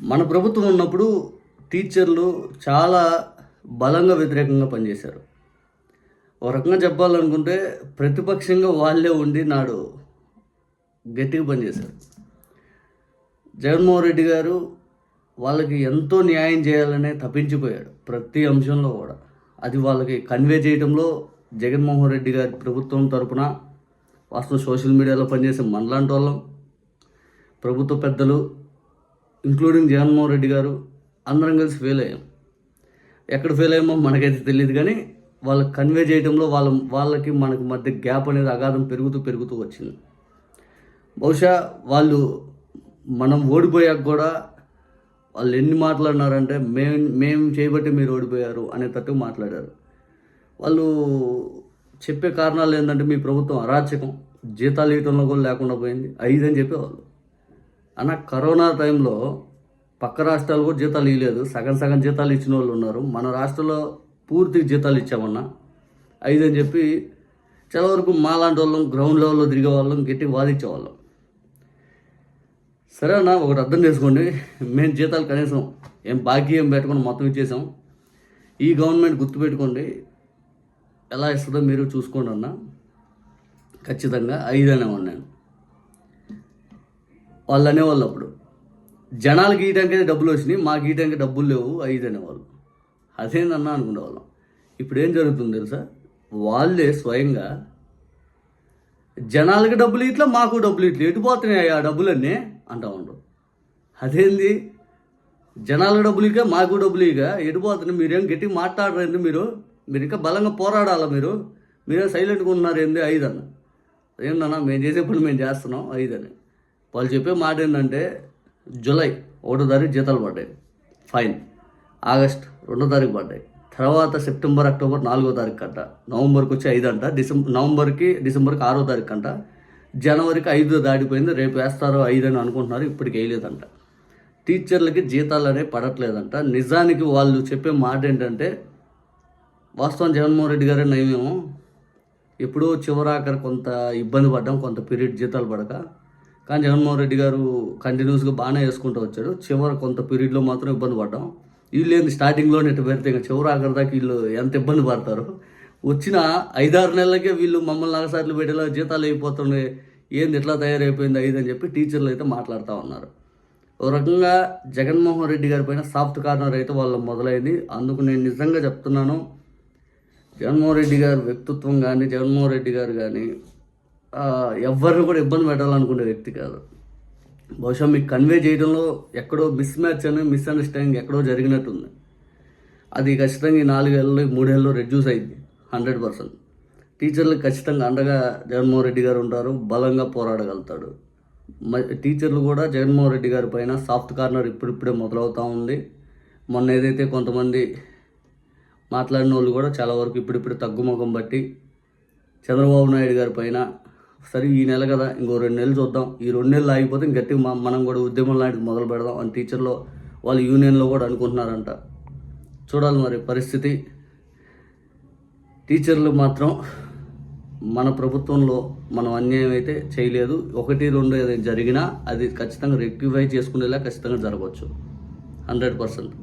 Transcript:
మన ప్రభుత్వం ఉన్నప్పుడు టీచర్లు చాలా బలంగా వ్యతిరేకంగా పనిచేశారు. ఒక రకంగా చెప్పాలనుకుంటే ప్రతిపక్షంగా వాళ్ళే ఉండి నాడు గట్టిగా పనిచేశారు. జగన్మోహన్ రెడ్డి గారు వాళ్ళకి ఎంతో న్యాయం చేయాలనే తప్పించిపోయాడు ప్రతి అంశంలో కూడా. అది వాళ్ళకి కన్వే చేయడంలో జగన్మోహన్ రెడ్డి గారి ప్రభుత్వం తరపున వాస్తవం సోషల్ మీడియాలో పనిచేసే మనలాంటి వాళ్ళం ప్రభుత్వ పెద్దలు ఇంక్లూడింగ్ జగన్మోహన్ రెడ్డి గారు అందరం కలిసి ఫెయిల్ అయ్యాం. ఎక్కడ ఫెయిల్ అయ్యామో మనకైతే తెలియదు కానీ వాళ్ళకి కన్వే చేయడంలో వాళ్ళ వాళ్ళకి మనకి మధ్య గ్యాప్ అనేది అగాధం పెరుగుతూ పెరుగుతూ వచ్చింది. బహుశా వాళ్ళు మనం ఓడిపోయాక కూడా వాళ్ళు ఎన్ని మాట్లాడినారంటే మేము మేము చేయబట్టి మీరు ఓడిపోయారు అనేటట్టు మాట్లాడారు. వాళ్ళు చెప్పే కారణాలు ఏంటంటే మీ ప్రభుత్వం అరాచకం జీతాలు ఇవ్వడంలో కూడా లేకుండా పోయింది. ఐదు అని చెప్పేవాళ్ళు. అన్న కరోనా టైంలో పక్క రాష్ట్రాలు కూడా జీతాలు ఇవ్వలేదు. సగం సగం జీతాలు ఇచ్చిన వాళ్ళు ఉన్నారు. మన రాష్ట్రంలో పూర్తి జీతాలు ఇచ్చామన్నా. ఐదు అని చెప్పి చాలా వరకు మాలాంటి వాళ్ళం గ్రౌండ్ లెవెల్లో తిరిగే వాళ్ళం గట్టి వాదించేవాళ్ళం. సరే అన్న ఒకటి అర్థం చేసుకోండి. మేము జీతాలు కనీసం ఏం బాకీ ఏం పెట్టకుండా మొత్తం ఇచ్చేసాం. ఈ గవర్నమెంట్ గుర్తుపెట్టుకోండి ఎలా ఇస్తుందో మీరు చూసుకోండి అన్న. ఖచ్చితంగా ఐదు అనేవాడు నేను. వాళ్ళు అనేవాళ్ళు అప్పుడు జనాలకి గీయడానికి డబ్బులు వచ్చినాయి మాకు గీయడానికి డబ్బులు లేవు ఐదు అనేవాళ్ళు. అదేందన్నా అనుకునేవాళ్ళం. ఇప్పుడు ఏం జరుగుతుంది తెలుసా? వాళ్ళే స్వయంగా జనాలకి డబ్బులు ఇట్లా మాకు డబ్బులు ఇట్లా ఎటు పోతున్నాయి ఆ డబ్బులన్నీ అంటా ఉండవు అదేంది? జనాలకు డబ్బులు ఇక మాకు డబ్బులు ఇక ఎటు పోతున్నాయి? మీరేం గట్టిగా మాట్లాడరేంది మీరు? మీరు ఇంకా బలంగా పోరాడాలా మీరు? మీరేం సైలెంట్గా ఉన్నారు ఏంది ఐదు అన్న ఏందన్నా మేము చేసే పని మేము చేస్తున్నాం ఐదు అని వాళ్ళు చెప్పే మాట ఏంటంటే జూలై ఒకటో తారీఖు జీతాలు పడ్డాయి. ఫైన్ ఆగస్ట్ రెండో తారీఖు పడ్డాయి. తర్వాత సెప్టెంబర్ అక్టోబర్ నాలుగో తారీఖు అంట. నవంబర్కి వచ్చి ఐదు అంట. డిసెంబర్ నవంబర్కి డిసెంబర్కి ఆరో తారీఖు అంట. జనవరికి ఐదు దాటిపోయింది. రేపు వేస్తారో ఐదు అని అనుకుంటున్నారు. ఇప్పటికి వేయలేదంట. టీచర్లకి జీతాలు అనేవి పడట్లేదంట. నిజానికి వాళ్ళు చెప్పే మాట ఏంటంటే వాస్తవం జగన్మోహన్ రెడ్డి గారే నయమేమో. ఎప్పుడో చివరాకర కొంత ఇబ్బంది పడ్డాం. కొంత పీరియడ్ జీతాలు పడక. కానీ జగన్మోహన్ రెడ్డి గారు కంటిన్యూస్గా బాగానే వేసుకుంటూ వచ్చాడు. చివరి కొంత పీరియడ్లో మాత్రం ఇబ్బంది పడ్డాం. వీళ్ళు ఏంది స్టార్టింగ్లో నెట్ పెడితే ఇంకా చివరి ఆఖరి దాకా వీళ్ళు ఎంత ఇబ్బంది పడతారు? వచ్చిన ఐదారు నెలలకే వీళ్ళు మమ్మల్ని నాగసార్లు పెట్టేలా జీతాలు అయిపోతుండే. ఏంది ఎట్లా తయారైపోయింది ఐదు అని చెప్పి టీచర్లు అయితే మాట్లాడుతూ ఉన్నారు. ఒక రకంగా జగన్మోహన్ రెడ్డి గారి పైన సాఫ్ట్ కార్నర్ అయితే వాళ్ళు మొదలైంది. అందుకు నేను నిజంగా చెప్తున్నాను జగన్మోహన్ రెడ్డి గారి వ్యక్తిత్వం కానీ జగన్మోహన్ రెడ్డి గారు కానీ ఎవరిని కూడా ఇబ్బంది పెట్టాలనుకునే వ్యక్తి కాదు. బహుశా మీకు కన్వే చేయడంలో ఎక్కడో మిస్ మ్యాచ్ అని మిస్అండర్స్టాండింగ్ ఎక్కడో జరిగినట్టుంది. అది ఖచ్చితంగా ఈ నాలుగేళ్ళు మూడేళ్ళు రెడ్యూస్ అయింది హండ్రెడ్ పర్సెంట్ టీచర్లకు ఖచ్చితంగా అండగా జగన్మోహన్ రెడ్డి గారు ఉంటారు బలంగా పోరాడగలుగుతాడు. మ- టీచర్లు కూడా జగన్మోహన్ రెడ్డి గారి పైన సాఫ్ట్ కార్నర్ ఇప్పుడిప్పుడే మొదలవుతూ ఉంది. మొన్న ఏదైతే కొంతమంది మాట్లాడిన వాళ్ళు కూడా చాలా వరకు ఇప్పుడిప్పుడు తగ్గుముఖం బట్టి చంద్రబాబు నాయుడు గారి పైన సరే ఈ నెల కదా ఇంకో రెండు నెలలు చూద్దాం. ఈ రెండు నెలలు ఆగిపోతే ఇంక గట్టిగా మనం కూడా ఉద్యమం లాంటిది మొదలు పెడదాం అని టీచర్లో వాళ్ళు యూనియన్లో కూడా అనుకుంటున్నారంట. చూడాలి మరి పరిస్థితి. టీచర్లు మాత్రం మన ప్రభుత్వంలో మనం అన్యాయం అయితే చేయలేదు. ఒకటి రెండు ఏదైనా జరిగినా అది ఖచ్చితంగా రెక్టిఫై చేసుకునేలా ఖచ్చితంగా జరగవచ్చు. Hundred percent.